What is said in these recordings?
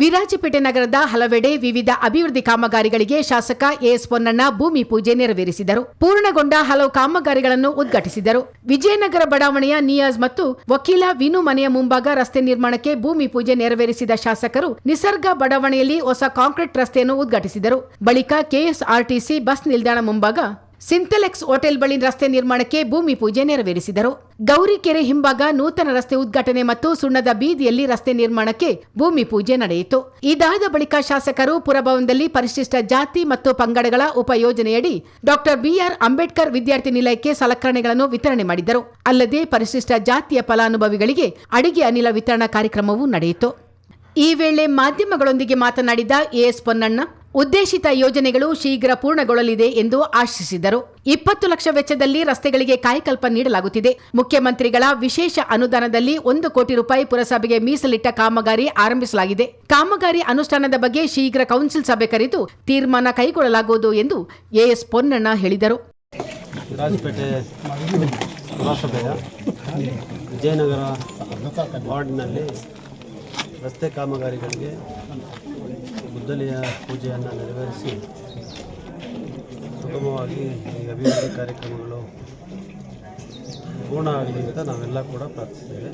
ವಿರಾಜಪೇಟೆ ನಗರದ ಹಲವೆಡೆ ವಿವಿಧ ಅಭಿವೃದ್ಧಿ ಕಾಮಗಾರಿಗಳಿಗೆ ಶಾಸಕ ಎಎಸ್ ಪೊನ್ನಣ್ಣ ಭೂಮಿ ಪೂಜೆ ನೆರವೇರಿಸಿದರು. ಪೂರ್ಣಗೊಂಡ ಹಲವು ಕಾಮಗಾರಿಗಳನ್ನು ಉದ್ಘಾಟಿಸಿದರು. ವಿಜಯನಗರ ಬಡಾವಣೆಯ ನಿಯಾಜ್ ಮತ್ತು ವಕೀಲ ವಿನು ಮನೆಯ ಮುಂಭಾಗ ರಸ್ತೆ ನಿರ್ಮಾಣಕ್ಕೆ ಭೂಮಿ ಪೂಜೆ ನೆರವೇರಿಸಿದ ಶಾಸಕರು ನಿಸರ್ಗ ಬಡಾವಣೆಯಲ್ಲಿ ಹೊಸ ಕಾಂಕ್ರೀಟ್ ರಸ್ತೆಯನ್ನು ಉದ್ಘಾಟಿಸಿದರು. ಬಳಿಕ ಕೆಎಸ್ಆರ್ಟಿಸಿ ಬಸ್ ನಿಲ್ದಾಣ ಮುಂಭಾಗ ಸಿಂಥೆಲೆಕ್ಸ್ ಹೋಟೆಲ್ ಬಳಿ ರಸ್ತೆ ನಿರ್ಮಾಣಕ್ಕೆ ಭೂಮಿ ಪೂಜೆ ನೆರವೇರಿಸಿದರು. ಗೌರಿಕೆರೆ ಹಿಂಭಾಗ ನೂತನ ರಸ್ತೆ ಉದ್ಘಾಟನೆ ಮತ್ತು ಸುಣ್ಣದ ಬೀದಿಯಲ್ಲಿ ರಸ್ತೆ ನಿರ್ಮಾಣಕ್ಕೆ ಭೂಮಿ ಪೂಜೆ ನಡೆಯಿತು. ಇದಾದ ಬಳಿಕ ಶಾಸಕರು ಪುರಭವನದಲ್ಲಿ ಪರಿಶಿಷ್ಟ ಜಾತಿ ಮತ್ತು ಪಂಗಡಗಳ ಉಪಯೋಜನೆಯಡಿ ಡಾಕ್ಟರ್ ಬಿಆರ್ ಅಂಬೇಡ್ಕರ್ ವಿದ್ಯಾರ್ಥಿ ನಿಲಯಕ್ಕೆ ಸಲಕರಣೆಗಳನ್ನು ವಿತರಣೆ ಮಾಡಿದರು. ಅಲ್ಲದೆ ಪರಿಶಿಷ್ಟ ಜಾತಿಯ ಫಲಾನುಭವಿಗಳಿಗೆ ಅಡಿಗೆ ಅನಿಲ ವಿತರಣಾ ಕಾರ್ಯಕ್ರಮವೂ ನಡೆಯಿತು. ಈ ವೇಳೆ ಮಾಧ್ಯಮಗಳೊಂದಿಗೆ ಮಾತನಾಡಿದ ಎಎಸ್ ಪೊನ್ನಣ್ಣ ಉದ್ದೇಶಿತ ಯೋಜನೆಗಳು ಶೀಘ್ರ ಪೂರ್ಣಗೊಳ್ಳಲಿದೆ ಎಂದು ಆಶಿಸಿದರು. ಇಪ್ಪತ್ತು ಲಕ್ಷ ವೆಚ್ಚದಲ್ಲಿ ರಸ್ತೆಗಳಿಗೆ ಕಾಯಕಲ್ಪ ನೀಡಲಾಗುತ್ತಿದೆ. ಮುಖ್ಯಮಂತ್ರಿಗಳ ವಿಶೇಷ ಅನುದಾನದಲ್ಲಿ ಒಂದು ಕೋಟಿ ರೂಪಾಯಿ ಪುರಸಭೆಗೆ ಮೀಸಲಿಟ್ಟ ಕಾಮಗಾರಿ ಆರಂಭಿಸಲಾಗಿದೆ. ಕಾಮಗಾರಿ ಅನುಷ್ಠಾನದ ಬಗ್ಗೆ ಶೀಘ್ರ ಕೌನ್ಸಿಲ್ ಸಭೆ ಕರೆದು ತೀರ್ಮಾನ ಕೈಗೊಳ್ಳಲಾಗುವುದು ಎಂದು ಎಎಸ್ ಪೊನ್ನಣ್ಣ ಹೇಳಿದರು. ವಿಜಯನಗರ ವಾರ್ಡ್ನಲ್ಲಿ ರಸ್ತೆ ಕಾಮಗಾರಿಗಳಿಗೆ ಗುದ್ದಲಿಯ ಪೂಜೆಯನ್ನು ನೆರವೇರಿಸಿ ಸುಗಮವಾಗಿ ಈ ಅಭಿವೃದ್ಧಿ ಕಾರ್ಯಕ್ರಮಗಳು ಪೂರ್ಣ ಆಗಲಿ ಅಂತ ನಾವೆಲ್ಲ ಕೂಡ ಪ್ರಾರ್ಥಿಸ್ತೇವೆ.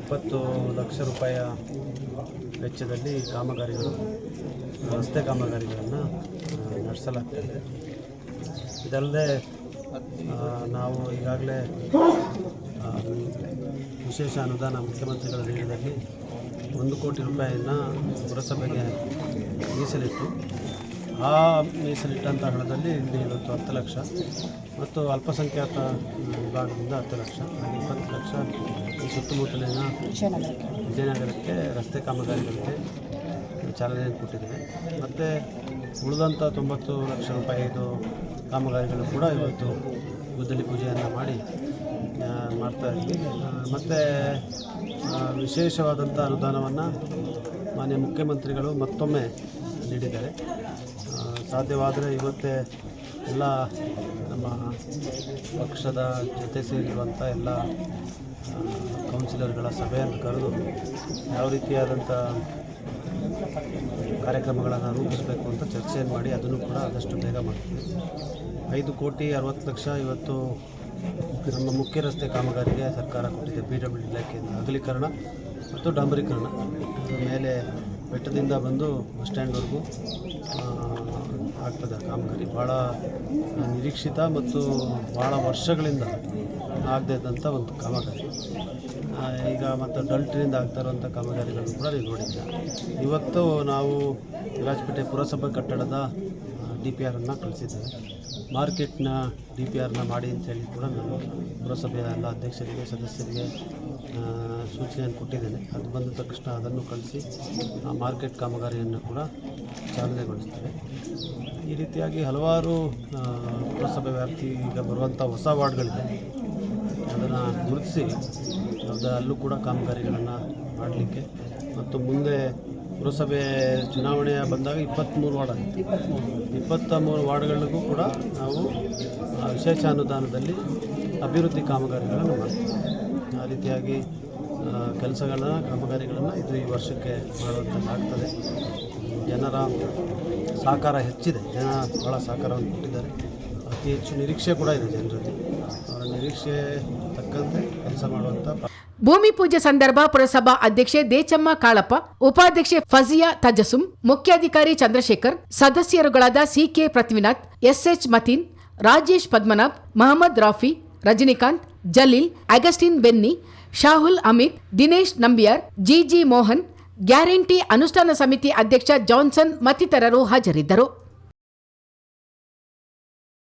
ಇಪ್ಪತ್ತು ಲಕ್ಷ ರೂಪಾಯಿಯ ವೆಚ್ಚದಲ್ಲಿ ಕಾಮಗಾರಿಗಳು, ರಸ್ತೆ ಕಾಮಗಾರಿಗಳನ್ನು ನಡೆಸಲಾಗ್ತದೆ ಇದಲ್ಲದೆ ನಾವು ಈಗಾಗಲೇ ವಿಶೇಷ ಅನುದಾನ ಮುಖ್ಯಮಂತ್ರಿಗಳ ನೀಡಿದಲ್ಲಿ ಒಂದು ಕೋಟಿ ರೂಪಾಯಿಯನ್ನು ಪುರಸಭೆಗೆ ಮೀಸಲಿಟ್ಟು, ಆ ಮೀಸಲಿಟ್ಟಂಥ ಹಣದಲ್ಲಿ ಇಲ್ಲಿ ಇವತ್ತು ಹತ್ತು ಲಕ್ಷ ಮತ್ತು ಅಲ್ಪಸಂಖ್ಯಾತ ವಿಭಾಗದಿಂದ ಹತ್ತು ಲಕ್ಷ, ಹಾಗೆ ಇಪ್ಪತ್ತು ಲಕ್ಷ ಈ ಸುತ್ತಮುತ್ತಲಿನ ವಿಜಯನಗರಕ್ಕೆ ರಸ್ತೆ ಕಾಮಗಾರಿಗಳಿಗೆ ಚಾಲನೆಯನ್ನು ಕೊಟ್ಟಿದ್ದೇವೆ ಮತ್ತು ಉಳಿದಂಥ ತೊಂಬತ್ತು ಲಕ್ಷ ರೂಪಾಯಿದು ಕಾಮಗಾರಿಗಳು ಕೂಡ ಇವತ್ತು ಗುದ್ದಲಿ ಪೂಜೆಯನ್ನು ಮಾಡಿ ಆ, ಮಾಡ್ತಾ ಇದ್ವಿ. ಮತ್ತು ವಿಶೇಷವಾದಂಥ ಅನುದಾನವನ್ನು ಮಾನ್ಯ ಮುಖ್ಯಮಂತ್ರಿಗಳು ಮತ್ತೊಮ್ಮೆ ನೀಡಿದ್ದಾರೆ. ಸಾಧ್ಯವಾದರೆ ಇವತ್ತೇ ಎಲ್ಲ ನಮ್ಮ ಪಕ್ಷದ ಜೊತೆ ಸೇರಿರುವಂಥ ಎಲ್ಲ ಕೌನ್ಸಿಲರ್ಗಳ ಸಭೆಯನ್ನು ಕರೆದು ಯಾವ ರೀತಿಯಾದಂಥ ಕಾರ್ಯಕ್ರಮಗಳನ್ನು ರೂಪಿಸಬೇಕು ಅಂತ ಚರ್ಚೆಯನ್ನು ಮಾಡಿ ಅದನ್ನು ಕೂಡ ಆದಷ್ಟು ಬೇಗ ಮಾಡ್ತೀವಿ. ಐದು ಕೋಟಿ ಅರವತ್ತು ಲಕ್ಷ ಇವತ್ತು ನಮ್ಮ ಮುಖ್ಯ ರಸ್ತೆ ಕಾಮಗಾರಿಗೆ ಸರ್ಕಾರ ಕೊಟ್ಟಿದೆ ಪಿ ಡಬ್ಲ್ಯೂ ಇಲಾಖೆಯಿಂದ ಅಗಲೀಕರಣ ಮತ್ತು ಡಾಂಬರೀಕರಣ. ಮೇಲೆ ಬೆಟ್ಟದಿಂದ ಬಂದು ಬಸ್ ಸ್ಟ್ಯಾಂಡ್ವರೆಗೂ ಆಗ್ತದೆ ಕಾಮಗಾರಿ. ಭಾಳ ನಿರೀಕ್ಷಿತ ಮತ್ತು ಭಾಳ ವರ್ಷಗಳಿಂದ ಆಗದೇ ಇದ್ದಂಥ ಒಂದು ಕಾಮಗಾರಿ. ಈಗ ಮತ್ತು ಡಲ್ಟ್ರಿಂದ ಆಗ್ತಾ ಇರುವಂಥ ಕಾಮಗಾರಿಗಳನ್ನು ಕೂಡ ನೀವು ನೋಡಿದ್ದೀರ. ಇವತ್ತು ನಾವು ವಿರಾಜಪೇಟೆ ಪುರಸಭೆ ಕಟ್ಟಡದ ಡಿ ಪಿ ಆರನ್ನು ಕಳಿಸಿದ್ದೇವೆ ಮಾರ್ಕೆಟ್ನ ಡಿ ಪಿ ಆರ್ನ ಮಾಡಿ ಅಂತೇಳಿ ಕೂಡ ನಾನು ಪುರಸಭೆಯ ಎಲ್ಲ ಅಧ್ಯಕ್ಷರಿಗೆ, ಸದಸ್ಯರಿಗೆ ಸೂಚನೆಯನ್ನು ಕೊಟ್ಟಿದ್ದೇನೆ. ಅದು ಬಂದ ತಕ್ಷಣ ಅದನ್ನು ಕಳಿಸಿ ಆ ಮಾರ್ಕೆಟ್ ಕಾಮಗಾರಿಯನ್ನು ಕೂಡ ಚಾಲನೆಗೊಳಿಸ್ತೇವೆ ಈ ರೀತಿಯಾಗಿ ಹಲವಾರು ಪುರಸಭೆ ವ್ಯಾಪ್ತಿ ಈಗ ಬರುವಂಥ ಹೊಸ ವಾರ್ಡ್ಗಳಿದೆ. ಅದನ್ನು ಗುರುತಿಸಿ ಅಲ್ಲೂ ಕೂಡ ಕಾಮಗಾರಿಗಳನ್ನು ಮಾಡಲಿಕ್ಕೆ ಮತ್ತು ಮುಂದೆ ಪುರಸಭೆ ಚುನಾವಣೆ ಬಂದಾಗ ಇಪ್ಪತ್ತ್ಮೂರು ವಾರ್ಡ್ ಆಗುತ್ತೆ. ಇಪ್ಪತ್ತ ಮೂರು ವಾರ್ಡ್ಗಳಿಗೂ ಕೂಡ ನಾವು ವಿಶೇಷ ಅನುದಾನದಲ್ಲಿ ಅಭಿವೃದ್ಧಿ ಕಾಮಗಾರಿಗಳನ್ನು ಮಾಡ್ತೀವಿ. ಆ ರೀತಿಯಾಗಿ ಕೆಲಸಗಳನ್ನ, ಕಾಮಗಾರಿಗಳನ್ನು ಇದು ಈ ವರ್ಷಕ್ಕೆ ಮಾಡುವಂಥದ್ದಾಗ್ತದೆ ಜನರ ಸಹಕಾರ ಹೆಚ್ಚಿದೆ. ಜನ ಭಾಳ ಸಹಕಾರವನ್ನು ಕೊಟ್ಟಿದ್ದಾರೆ. ಅತಿ ಹೆಚ್ಚು ನಿರೀಕ್ಷೆ ಕೂಡ ಇದೆ ಜನರಲ್ಲಿ. ಅವರ ನಿರೀಕ್ಷೆ ತಕ್ಕಂತೆ ಕೆಲಸ ಮಾಡುವಂಥ ಭೂಮಿ ಪೂಜೆ ಸಂದರ್ಭ ಪುರಸಭಾ ಅಧ್ಯಕ್ಷೆ ದೇಚಮ್ಮ ಕಾಳಪ್ಪ, ಉಪಾಧ್ಯಕ್ಷೆ ಫಜಿಯಾ ತಜಸುಂ ಮುಖ್ಯಾಧಿಕಾರಿ Chandrashekhar, ಸದಸ್ಯರುಗಳಾದ CK Prithvinath SH Mateen, Rajesh Padmanabh, Mohammed Rafi, Rajinikanth, Jaleel, Augustine Benny, Shahul Amit Dinesh Nambiar, Jiji Mohan, guarantee ಅನುಷ್ಠಾನ ಸಮಿತಿ ಅಧ್ಯಕ್ಷ ಜಾನ್ಸನ್ ಮತ್ತಿತರರು ಹಾಜರಿದ್ದರು.